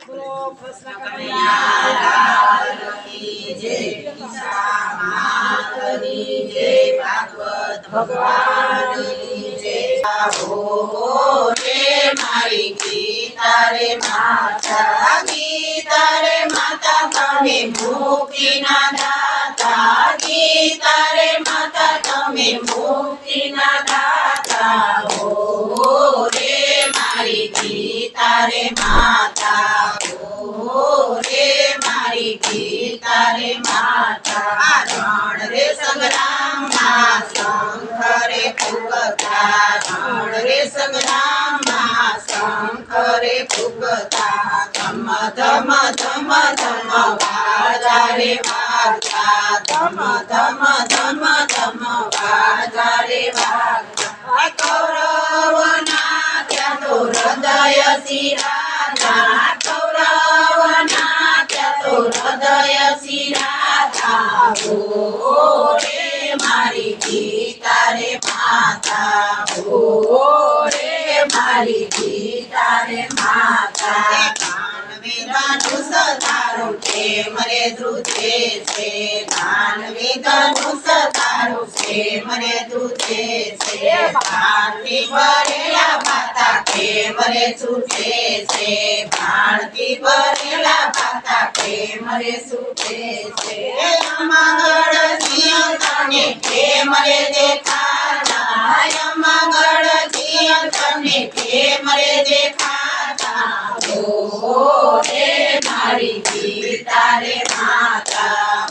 બોલો કૃષ્ણ કનૈયા ભગવાનની જય ઓ રે મારી ગીતા રે માતા ગીતા રે માતા તમે મુક્તિના દાતા ગીતા રે માતા તમે મુક્તિના દાતા ઓ રે મારી ગીતા રે માતા રણ રે સંગ્રામમાં શંખરે ફૂંકતા ધમ ધમ ધમ ધમ વાજા રે વાગતા ધમ ધમ ધમ ધમ વાજા રે વાગતા કૌરવના ત્યાં તો હૃદય શિરાતા કૌરવના ત્યાં તો હૃદય શિરાતા ઓ રે મારી ગીતા રે માતા ઓ રે મારી ગીતા રે તારું છે દાનવી તારું પ્રેમ રે ધ્રુજે છે. સિંહ તને પ્રેમ રે દેખાતા મંગળ સિંહ તને પ્રેમ રે દેખાતા ઓ રે મારી ગીતા રે માતા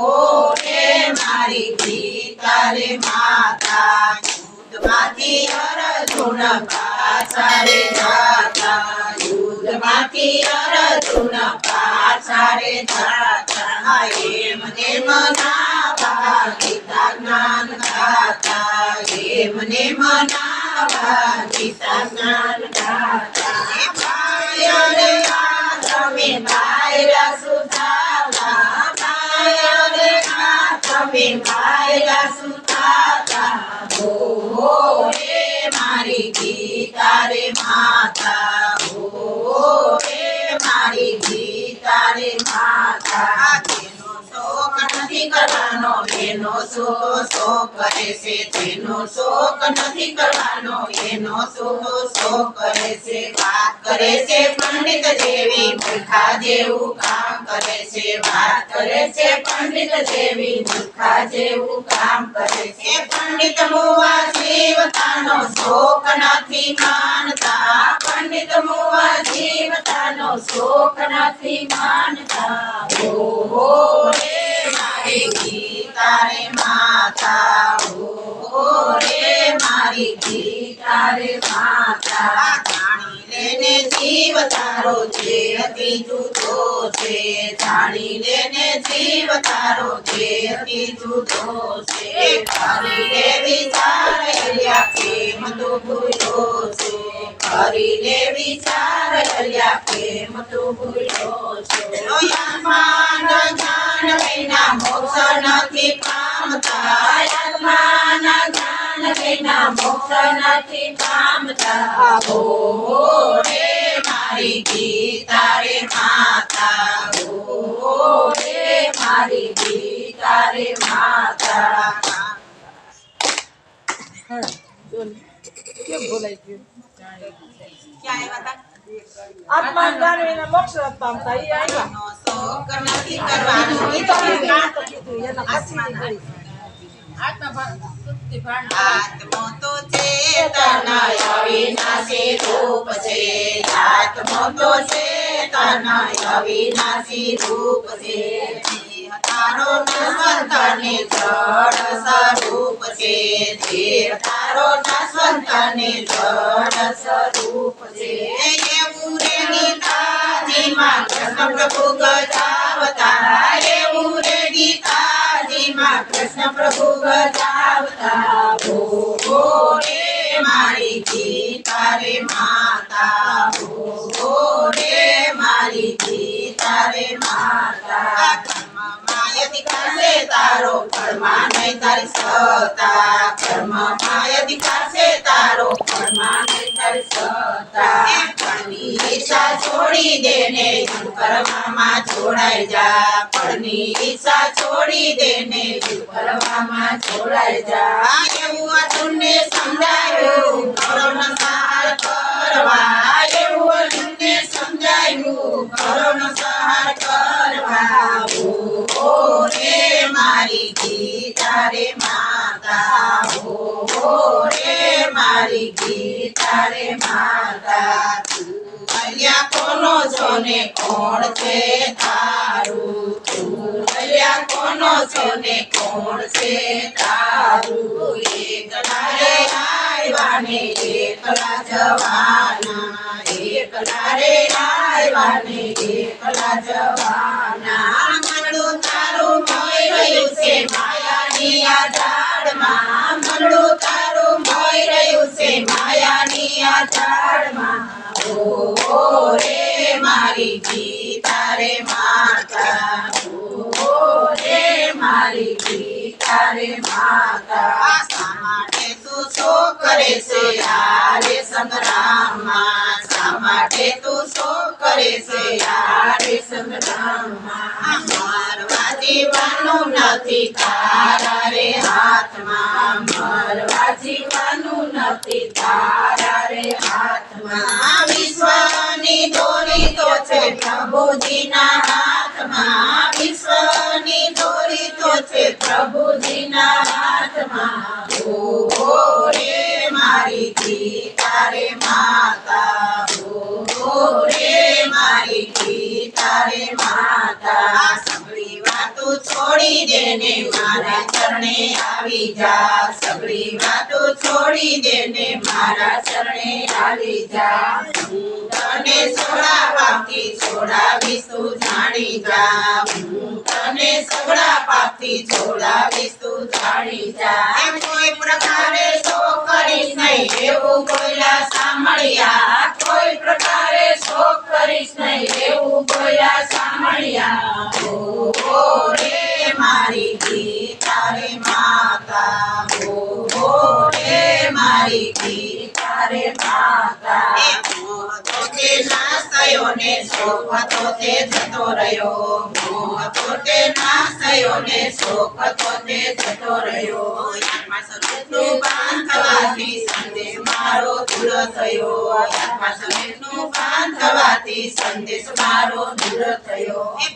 ઓ રે મારી ગીતા રે માતા યુદ્ધમાંથી અર્જુન પાછા રે જાતા યુદ્ધમાંથી અર્જુન પાછા રે જાતા એમ નેમ ના ગીતા જ્ઞાન ગાતા એમ નેમ નાવા મારી ગીતા રે માતા કરવાનો એનો શોક શોક કરે છે તેનો શોક નથી કરવાનો. એનો શોક શોક કરે છે વાત કરે છે પંડિત જેવી, મૂર્ખા જેવું કામ કરે છે. વાત કરે છે પંડિત જેવી, મૂર્ખા જેવું કામ કરે છે. પંડિત મુવા જીવતાનો શોક નથી માનતા. પંડિત મુવા જીવતાનો શોક નથી માનતા. રે માતા જાણી લેને જીવ તારો છે અતિ જુદો છે. જાણી લેને જીવ તારો છે અતિ જુદો છે. કરી વિચાર કર્યા પ્રેમ તો ભૂલો છે. કરી વિચાર કર્યા પ્રેમ તો ભૂલો છે. આત્માન જ્ઞાન વિના મોક્ષ નથી પામતા. વિના મોક્ષ નથી પામતા. હો રે મારી ગીતા રે માતા. હો રે મારી ગીતા રે માતા કેમ બોલાઈ ગયું ક્યાં આવ્યા હતા? આત્મા જ્ઞાન મોક્ષ પામતા એ આવ્યા. શોક નથી કરવાનો. ઈ તો મેં ના તો કીધું એના કરી. છે રૂપ છે તારો છે દેહ તારો નસ્વંત ને સ્વરૂપ છે એવું રે ગીતાજીમાં કૃષ્ણ પ્રભુ ગજાવતા કૃષ્ણ પ્રભુ બતાવતા રે મારી ગીતા રે માતા રે મારી ગીતા રે માતા કર્મ માયતી કાશે તારો ફળમાં નહીં, તારી સતા કર્મમાં અધિકાર છે ઈચ્છા છોડી દેને કરવામાં જોડાઈ જા ફળની ઈચ્છા છોડી દેને કરવામાં જોડાઈ જા એવું અર્જુનને સમજાયું સહાર કરવા એવું અર્જુનને સમજાયું સહાર કરવા ઓ રે મારી ગીતા રે માતા ઓ મારી કોનો છો કોણ છે તારું? તું અલ્યા કોનો છો કોણ છે તારું? એકલા રે આવ્યા ને એકલા જવાના. તારું છે, માયાની આ ઝાડમાં. મનડું તારું મોઈ રહ્યું છે માયાની આ ઝાડમાં ઓ રે મારી ગીતા રે માતા. ઓ રે મારી ગીતા રે માતા. શા માટે તું શો કરે છે યારે સંગ્રામમાં? શા માટે તું શો કરે છે યારે સંગ્રામમાં? મારવા દેવાનું નથી તારા રે હાથમાં. મારવા જીવાનું નથી તારા રે તો છે પ્રભુજીના હાથમાં. વિશ્વની દોરી તો છે પ્રભુજીના હાથમાં. ઓ રે મારી ગીતા રે માતા. ઓ રે મારી ગીતા રે માતા. સાંભળી વાતો છોડી દે ને મારા ચરણે આવી જા. સગળી વાતો છોડી દે ને મારા ચરણે આવી જા. તને સોડા પાપથી છોડાવીશ, તું જાણી જા. તને સગળા પાપથી છોડાવીશ, તું જાણી જા. કોઈ પ્રકારે શો કરીશ નહીં, એવું કોઈલા સાંભળ્યા. કોઈ પ્રકારે શો કરીશ નહીં, એવું કોઈલા સાંભળ્યા. રે મારી ગીતા રે માતા એ મારો દૂર થયો. આત્મા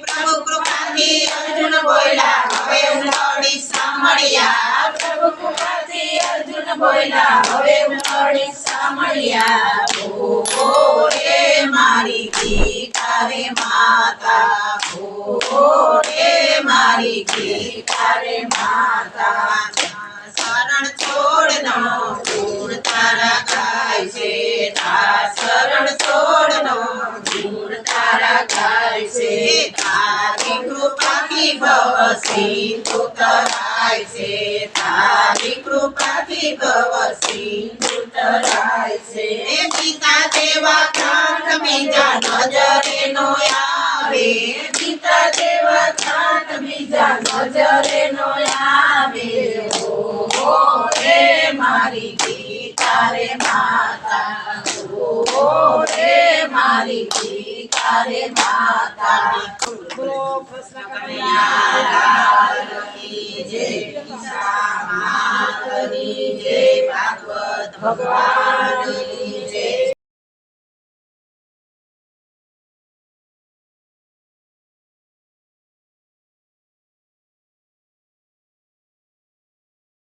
પ્રભુ કૃપાથી અર્જુન બોલ્યા, હવે હું લડી સાંભળ્યા. પ્રભુ કૃપાથી અર્જુન બોલ્યા, હવે હું લડી સાંભળ્યા. રે મારી ગીતા રે માતા ઓ રે મારી ગીતા રે માતા. શરણ છોડનો ગુણ તારા ગાય છે શરણ છોડનો ગુણ તારા ગાય છે કૃપાથી ભવ સિંધુ તરાય છે તારી કૃપાથી ભવ સિંધુ તરાય છે. પિતા દેવા કાંઠ બીજા નજરે નો આવે. પિતા દેવા કાંઠ બીજા નજરે નો આવે. ઓ રે મારી ગીતા રે માતા ઓ રે મારી ગીતા રે માતા બોલો કૃષ્ણ કનૈયા કનૈયા લાલ કી જય. ઈશા માતની જય. ભાગવત ભગવાનની